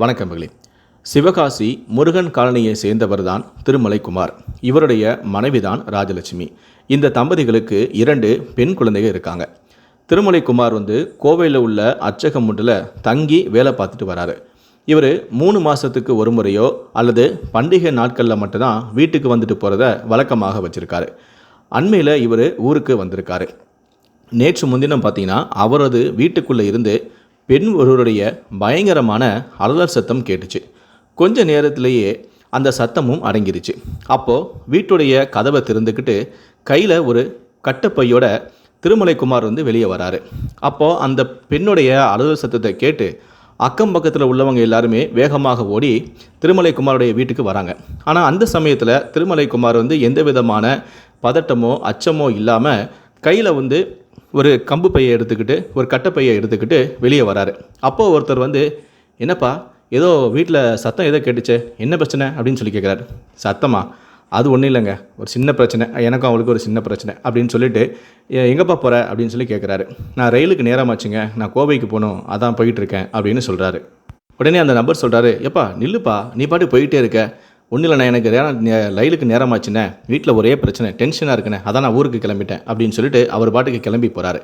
வணக்கம் மகளே. சிவகாசி முருகன் காலனியை சேர்ந்தவர் தான் திருமலைக்குமார். இவருடைய மனைவிதான் ராஜலட்சுமி. இந்த தம்பதிகளுக்கு இரண்டு பெண் குழந்தைகள் இருக்காங்க. திருமலைக்குமார் வந்து கோவையில் உள்ள அச்சகம் ஒன்றில் தங்கி வேலை பார்த்துட்டு வராரு. இவர் மூணு மாதத்துக்கு ஒரு முறையோ அல்லது பண்டிகை நாட்களில் மட்டும்தான் வீட்டுக்கு வந்துட்டு போகிறத வழக்கமாக வச்சுருக்காரு. அண்மையில் இவர் ஊருக்கு வந்திருக்காரு. நேற்று முன்தினம் பார்த்தீங்கன்னா அவரது வீட்டுக்குள்ளே இருந்து பெண் ஒருவருடைய பயங்கரமான அலறல் சத்தம் கேட்டுச்சு. கொஞ்ச நேரத்திலேயே அந்த சத்தமும் அடங்கிருச்சு. அப்போது வீட்டுடைய கதவை திறந்துக்கிட்டு கையில் ஒரு கட்டப்பையோட திருமலைக்குமார் வந்து வெளியே வராரு. அப்போது அந்த பெண்ணுடைய அலுவல் சத்தத்தை கேட்டு அக்கம் பக்கத்தில் உள்ளவங்க எல்லாருமே வேகமாக ஓடி திருமலைக்குமாருடைய வீட்டுக்கு வராங்க. ஆனால் அந்த சமயத்தில் திருமலைக்குமார் வந்து எந்த விதமான பதட்டமோ அச்சமோ இல்லாமல் கையில் வந்து ஒரு கம்பு பையை எடுத்துக்கிட்டு ஒரு கட்டை பையை எடுத்துக்கிட்டு வெளியே வராரு. அப்போது ஒருத்தர் வந்து என்னப்பா ஏதோ வீட்டில் சத்தம் ஏதோ கேட்டுச்சு என்ன பிரச்சனை? அப்படின்னு சொல்லி கேட்குறாரு சத்தமா? அது ஒன்றும் இல்லைங்க. ஒரு சின்ன பிரச்சனை. எனக்கும் அவளுக்கு ஒரு சின்ன பிரச்சனை. அப்படின்னு சொல்லிட்டு எங்கேப்பா போகிற அப்படின்னு சொல்லி கேட்குறாரு நான் ரயிலுக்கு நேரமாச்சுங்க. நான் கோவைக்கு போகணும். அதான் போயிட்டுருக்கேன் அப்படின்னு சொல்கிறாரு உடனே அந்த நபர் சொல்கிறாரு எப்பா நில்லுப்பா. நீ பாட்டு போயிட்டே இருக்க. ஒன்றும் இல்லைண்ணா எனக்கு நேரம் நே- ரயிலுக்கு நேரமாச்சுண்ணே. வீட்டில் ஒரே பிரச்சனை டென்ஷனாக இருக்குண்ணே. அதான் நான் ஊருக்கு கிளம்பிட்டேன் அப்படின்னு சொல்லிட்டு அவர் பாட்டுக்கு கிளம்பி போகிறாரு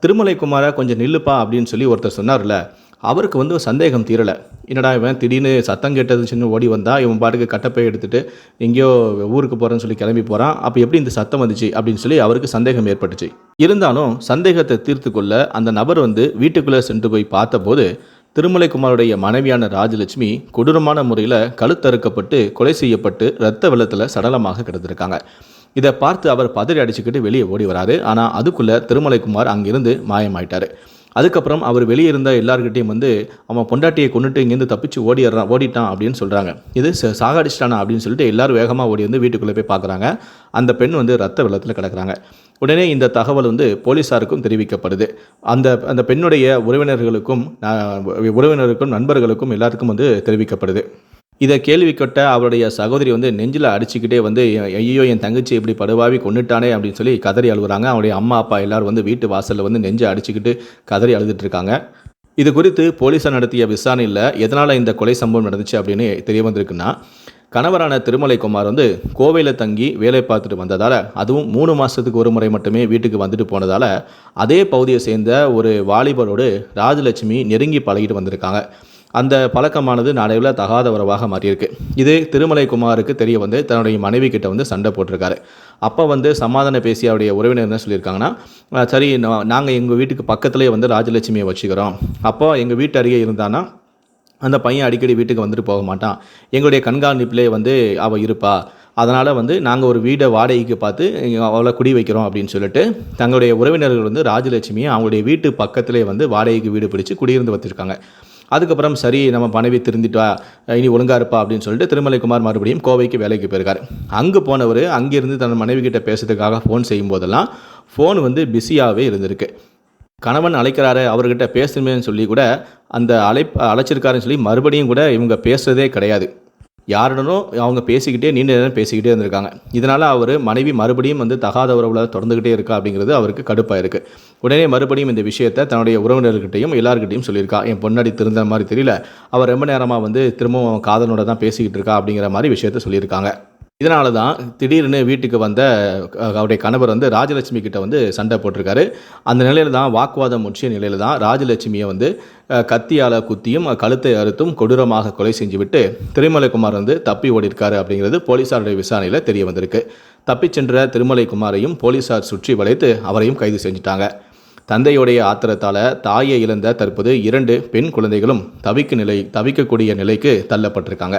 திருமலை குமாரை கொஞ்சம் நில்லுப்பா அப்படின்னு சொல்லி ஒருத்தர் சொன்னார்ல அவருக்கு வந்து ஒரு சந்தேகம் தீரலை. என்னடா இவன் திடீர்னு சத்தம் கேட்டது சின்ன ஓடி வந்தால் இவன் பாட்டுக்கு கட்டப்பை எடுத்துகிட்டு எங்கேயோ ஊருக்கு போகிறேன்னு சொல்லி கிளம்பி போகிறான் அப்போ எப்படி இந்த சத்தம் வந்துச்சு அப்படின்னு சொல்லி அவருக்கு சந்தேகம் ஏற்பட்டுச்சு. இருந்தாலும் சந்தேகத்தை தீர்த்து கொள்ள அந்த நபர் வந்து வீட்டுக்குள்ளே சென்று போய் பார்த்தபோது திருமலைக்குமாருடைய மனைவியான ராஜலட்சுமி கொடூரமான முறையில் கழுத்தறுக்கப்பட்டு கொலை செய்யப்பட்டு இரத்த வெள்ளத்தில் சடலமாக கிடந்திருக்காங்க. இதை பார்த்து அவர் பதறி அடிச்சுக்கிட்டு வெளியே ஓடி வராரு. ஆனால் அதுக்குள்ளே திருமலைக்குமார் அங்கிருந்து மாயமாயிட்டார். அதுக்கப்புறம் அவர் வெளியே இருந்த எல்லார்கிட்டையும் வந்து அவன் பொண்டாட்டியை கொண்டுட்டு இங்கேருந்து தப்பிச்சு ஓடிடுறான் ஓடிட்டான் அப்படின்னு சொல்கிறாங்க இது ச- சாகடிச்சிட்டானா அப்படின்னு சொல்லிட்டு எல்லாரும் வேகமாக ஓடி வந்து வீட்டுக்குள்ளே போய் பார்க்குறாங்க அந்த பெண் வந்து ரத்த வெள்ளத்தில் கிடக்கிறாங்க. உடனே இந்த தகவல் வந்து போலீஸாருக்கும் தெரிவிக்கப்படுது. அந்த அந்த பெண்ணுடைய உறவினர்களுக்கும் உறவினருக்கும் நண்பர்களுக்கும் எல்லாருக்கும் வந்து தெரிவிக்கப்படுது. இதை கேள்வி கேட்ட அவருடைய சகோதரி வந்து நெஞ்சில் அடிச்சுக்கிட்டே வந்து ஐயோ என் தங்கச்சி இப்படி படுவாவி கொண்டுட்டானே அப்படின்னு சொல்லி கதறி அழுகுறாங்க அவருடைய அம்மா அப்பா எல்லாரும் வந்து வீட்டு வாசலில் வந்து நெஞ்சை அடிச்சுக்கிட்டு கதறி அழுதுட்டு இருக்காங்க. இது குறித்து போலீஸார் நடத்திய விசாரணையில் எதனால் இந்த கொலை சம்பவம் நடந்துச்சு அப்படின்னு தெரிய வந்திருக்குன்னா கணவரான திருமலைக்குமார் வந்து கோவையில் தங்கி வேலை பார்த்துட்டு வந்ததால் அதுவும் மூணு மாதத்துக்கு ஒரு முறை மட்டுமே வீட்டுக்கு வந்துட்டு போனதால் அதே பகுதியை சேர்ந்த ஒரு வாலிபரோடு ராஜலட்சுமி நெருங்கி பழகிட்டு வந்திருக்காங்க. அந்த பழக்கமானது நாளையில் தகாத உறவாக மாறியிருக்கு. இது திருமலை குமாருக்கு தெரிய வந்து தன்னுடைய மனைவி கிட்ட வந்து சண்டை போட்டிருக்காரு. அப்போ வந்து சமாதான பேசி அவருடைய உறவினர் என்ன சொல்லியிருக்காங்கன்னா சரி நாங்கள் எங்கள் வீட்டுக்கு பக்கத்துலேயே வந்து ராஜலட்சுமியை வச்சுக்கிறோம். அப்போ எங்கள் வீட்டு அருகே இருந்தானா அந்த பையன் அடிக்கடி வீட்டுக்கு வந்துட்டு போக மாட்டான். எங்களுடைய கண்காணிப்பிலே வந்து அவள் இருப்பா. அதனால் வந்து நாங்கள் ஒரு வீடை வாடகைக்கு பார்த்து அவளை குடி வைக்கிறோம் அப்படின்னு சொல்லிட்டு தங்களுடைய உறவினர்கள் வந்து ராஜலட்சுமியை அவங்களுடைய வீட்டு பக்கத்திலே வந்து வாடகைக்கு வீடு பிடிச்சு குடியிருந்து வச்சுருக்காங்க. அதுக்கப்புறம் சரி நம்ம மனைவி திருந்திட்டா இனி ஒழுங்கா இருப்பா அப்படின்னு சொல்லிட்டு திருமலைக்குமார் மறுபடியும் கோவைக்கு வேலைக்கு போயிருக்காரு. அங்கே போனவர் அங்கேருந்து தன் மனைவி கிட்ட பேசுறதுக்காக ஃபோன் செய்யும் போதெல்லாம் ஃபோன் வந்து பிஸியாகவே இருந்திருக்கு. கணவன் அழைக்கிறாரு அவர்கிட்ட பேசணுமேன்னு சொல்லி கூட அந்த அழைப் அழைச்சிருக்காருன்னு சொல்லி மறுபடியும் கூட இவங்க பேசுறதே கிடையாது. யாருடனும் அவங்க பேசிக்கிட்டே நீண்ட நேரம் பேசிக்கிட்டே இருந்திருக்காங்க. இதனால் அவர் மனைவி மறுபடியும் வந்து தகாத உறவில் தொடர்ந்துக்கிட்டே இருக்கா அப்படிங்கிறது அவருக்கு கடுப்பாக இருக்குது உடனே மறுபடியும் இந்த விஷயத்தை தன்னுடைய உறவினர்கிட்டையும் எல்லாருக்கிட்டையும் சொல்லியிருக்கா. என் பொன்னாடி திருந்த மாதிரி தெரியல. அவர் ரொம்ப நேரமாக வந்து திரும்பவும் அவன் தான் பேசிக்கிட்டு இருக்கா அப்படிங்கிற மாதிரி விஷயத்த சொல்லியிருக்காங்க. இதனால தான் திடீர்னு வீட்டுக்கு வந்த அவருடைய கணவர் வந்து ராஜலட்சுமி கிட்ட வந்து சண்டை போட்டிருக்காரு. அந்த நிலையில தான் வாக்குவாதம் முற்றிய நிலையில தான் ராஜலட்சுமியை வந்து கத்தியால் கத்தியால குத்தியும் கழுத்தை அறுத்தும் கொடூரமாக கொலை செஞ்சுவிட்டு திருமலைக்குமார் வந்து தப்பி ஓடிருக்காரு அப்படிங்கிறது போலீசாருடைய விசாரணையில் தெரிய வந்திருக்கு. தப்பிச் சென்ற திருமலைக்குமாரையும் போலீசார் சுற்றி வளைத்து அவரையும் கைது செஞ்சுட்டாங்க. தந்தையுடைய ஆத்திரத்தால் தாயை இழந்த தற்போது இரண்டு பெண் குழந்தைகளும் தவிக்கு நிலை தவிக்கக்கூடிய நிலைக்கு தள்ளப்பட்டிருக்காங்க.